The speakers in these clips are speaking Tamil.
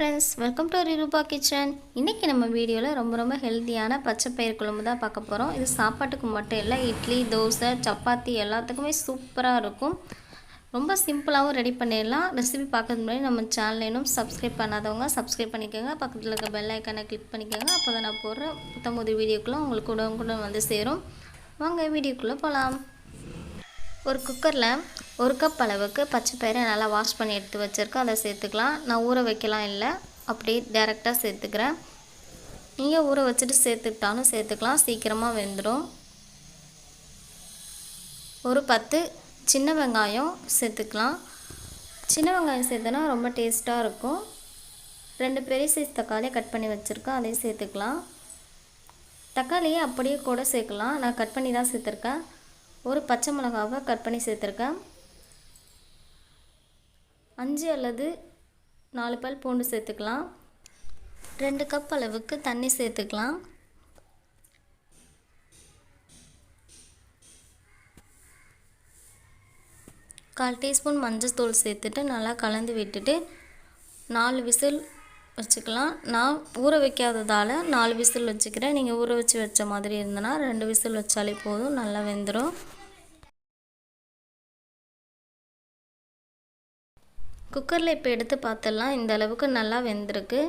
Friends welcome to Rirupa kitchen இன்றைக்கி நம்ம வீடியோவில் ரொம்ப ரொம்ப ஹெல்த்தியான பச்சை பயிர் குழம்பு தான் பார்க்க போகிறோம் இது சாப்பாட்டுக்கு மட்டும் இல்லை இட்லி தோசை சப்பாத்தி எல்லாத்துக்குமே சூப்பராக இருக்கும். ரொம்ப சிம்பிளாகவும் ரெடி பண்ணிடலாம். ரெசிபி பார்க்கறது முன்னாடி நம்ம சேனல் இன்னும் சப்ஸ்கிரைப் பண்ணாதவங்க சப்ஸ்கிரைப் பண்ணிக்கோங்க. பக்கத்தில் இருக்க பெல் ஐக்கானை கிளிக் பண்ணிக்கோங்க. அப்போ தான் நான் போடுற புத்தம்போது வீடியோக்குள்ளே உங்களுக்கு கூட வந்து சேரும். வாங்க வீடியோக்குள்ளே போகலாம் ஒரு குக்கரில் ஒரு கப் அளவுக்கு பச்சை பயிரை நல்லா வாஷ் பண்ணி எடுத்து வச்சுருக்கேன் அதை சேர்த்துக்கலாம். நான் ஊற வைக்கலாம் இல்லை. அப்படி டேரெக்டாக சேர்த்துக்கிறேன். நீங்கள் ஊற வச்சுட்டு சேர்த்துக்கிட்டாலும் சேர்த்துக்கலாம். சீக்கிரமாக வெந்துடும் ஒரு பத்து சின்ன வெங்காயம் சேர்த்துக்கலாம். சின்ன வெங்காயம் சேர்த்தனா ரொம்ப டேஸ்ட்டாக இருக்கும். ரெண்டு பெரிய சைஸ் தக்காளியை கட் பண்ணி வச்சுருக்கேன். அதையும் சேர்த்துக்கலாம். தக்காளியை அப்படியே கூட சேர்க்கலாம். நான் கட் பண்ணி தான் சேர்த்துருக்கேன். ஒரு பச்சை மிளகாவை கட் பண்ணி சேர்த்துருக்கேன். அஞ்சு அல்லது நாலு பால் பூண்டு சேர்த்துக்கலாம். ரெண்டு கப் அளவுக்கு தண்ணி சேர்த்துக்கலாம். கால் டீஸ்பூன் மஞ்சள் தூள் சேர்த்துட்டு நல்லா கலந்து விட்டுட்டு நாலு விசில் வச்சுக்கலாம். நான் ஊற வைக்காததால் நாலு விசில் வச்சுக்கிறேன். நீங்கள் ஊற வச்சு வச்ச மாதிரி இருந்தனா ரெண்டு விசில் வச்சாலே போதும். நல்லா வெந்துடும் குக்கரில் இப்போ எடுத்து பார்த்துடலாம் இந்த அளவுக்கு நல்லா வெந்திருக்கு.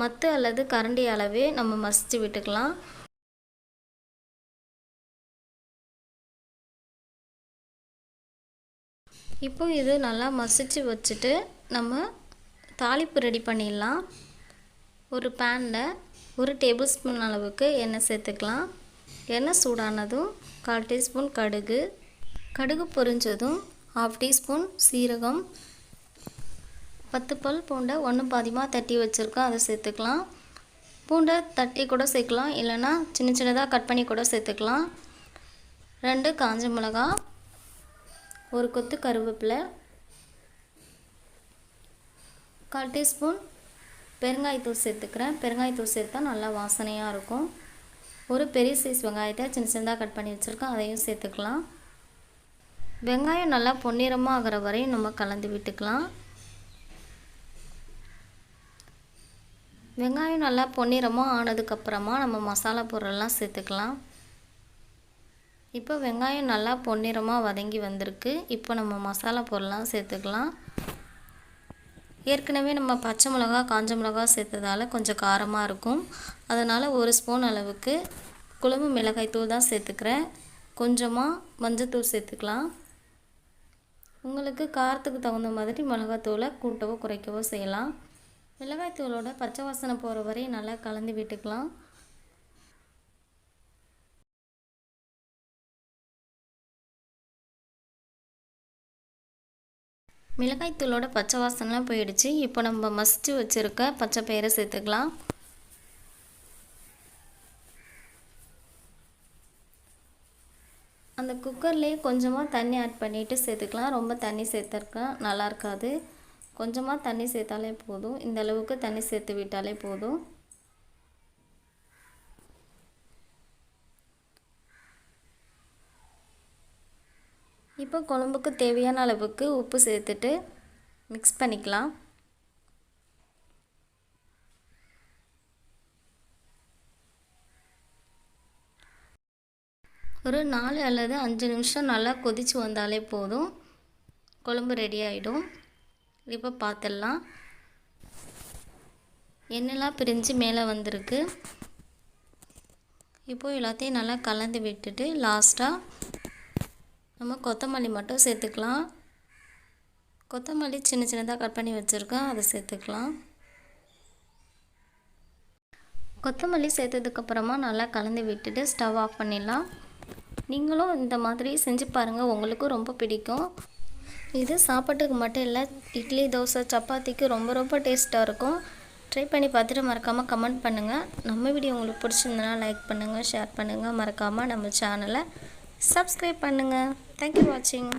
மத்து அல்லது கரண்டி அளவே நம்ம மசித்து விட்டுக்கலாம். இப்போ இது நல்லா மசித்து வச்சுட்டு நம்ம தாளிப்பு ரெடி பண்ணிடலாம். ஒரு பேனில் ஒரு டேபிள் ஸ்பூன் அளவுக்கு எண்ணெய் சேர்த்துக்கலாம். எண்ணெய் சூடானதும் கால் டீஸ்பூன் கடுகு. கடுகு பொரிஞ்சதும் ஹாஃப் டீஸ்பூன் சீரகம். பத்து பல் பூண்டை ஒன்று பாதிமாக தட்டி வச்சுருக்கோம் அதை சேர்த்துக்கலாம். பூண்டை தட்டி கூட சேர்க்கலாம் இல்லைன்னா சின்ன சின்னதாக கட் பண்ணி கூட சேர்த்துக்கலாம். ரெண்டு காஞ்ச மிளகா ஒரு கொத்து கருவேப்பிலை கால் டீஸ்பூன் பெருங்காயத்தூள் சேர்த்துக்கிறேன். பெருங்காயத்தூள் சேர்த்தா நல்லா வாசனையாக இருக்கும். ஒரு பெரிய சைஸ் வெங்காயத்தை சின்ன சின்னதாக கட் பண்ணி வச்சுருக்கோம் அதையும் சேர்த்துக்கலாம். வெங்காயம் நல்லா பொன்னிறமாக ஆகிற வரையும் நம்ம கலந்து விட்டுக்கலாம். வெங்காயம் நல்லா பொன்னிறமாக ஆனதுக்கப்புறமா நம்ம மசாலா பொருள்லாம் சேர்த்துக்கலாம். இப்போ வெங்காயம் நல்லா பொன்னிறமாக வதங்கி வந்திருக்கு. இப்போ நம்ம மசாலா பொருள்லாம் சேர்த்துக்கலாம். ஏற்கனவே நம்ம பச்சை மிளகா காஞ்ச மிளகா சேர்த்ததால் கொஞ்சம் காரமாக இருக்கும். அதனால் ஒரு ஸ்பூன் அளவுக்கு குழம்பு மிளகாய் தூள் தான் சேர்த்துக்கிறேன். கொஞ்சமாக மஞ்சத்தூள் சேர்த்துக்கலாம். உங்களுக்கு காரத்துக்கு தகுந்த மாதிரி மிளகாத்தூளை கூட்டவோ குறைக்கவோ செய்யலாம். மிளகாய்த்தூளோட பச்சை வாசனை போகிற வரையும் நல்லா கலந்து விட்டுக்கலாம். மிளகாய்த்தூளோட பச்சை வாசனைலாம் போயிடுச்சு. இப்போ நம்ம மசித்து வச்சுருக்க பச்சை பயிரை சேர்த்துக்கலாம். அந்த குக்கர்லேயே கொஞ்சமாக தண்ணி ஆட் பண்ணிவிட்டு சேர்த்துக்கலாம். ரொம்ப தண்ணி சேர்த்துருக்கேன் நல்லா இருக்காது. கொஞ்சமாக தண்ணி சேர்த்தாலே போதும். இந்த அளவுக்கு தண்ணி சேர்த்து விட்டாலே போதும். இப்போ குழம்புக்கு தேவையான அளவுக்கு உப்பு சேர்த்துட்டு மிக்ஸ் பண்ணிக்கலாம். ஒரு நாலு அல்லது அஞ்சு நிமிஷம் நல்லா கொதித்து வந்தாலே போதும். குழம்பு ரெடி ஆகிடும் இப்போ பார்த்துடலாம் எண்ணெய்லாம் பிரிஞ்சு மேலே வந்திருக்கு. இப்போது எல்லாத்தையும் நல்லா கலந்து விட்டுட்டு லாஸ்ட்டாக நம்ம கொத்தமல்லி மட்டும் சேர்த்துக்கலாம். கொத்தமல்லி சின்ன சின்னதாக கட் பண்ணி வச்சுருக்கேன். அதை சேர்த்துக்கலாம். கொத்தமல்லி சேர்த்ததுக்கப்புறமா நல்லா கலந்து விட்டுட்டு ஸ்டவ் ஆஃப் பண்ணிடலாம். நீங்களும் இந்த மாதிரி செஞ்சு பாருங்கள் உங்களுக்கும் ரொம்ப பிடிக்கும். இது சாப்பாட்டுக்கு மட்டும் இல்லை இட்லி தோசை சப்பாத்திக்கு ரொம்ப ரொம்ப டேஸ்ட்டாக இருக்கும். ட்ரை பண்ணி பார்த்துட்டு மறக்காமல் கமெண்ட் பண்ணுங்கள் நம்ம வீடியோ உங்களுக்கு பிடிச்சிருந்தனா லைக் பண்ணுங்கள் ஷேர் பண்ணுங்கள் மறக்காமல் நம்ம சேனலை சப்ஸ்கிரைப் பண்ணுங்கள் தேங்க்யூ வாட்சிங்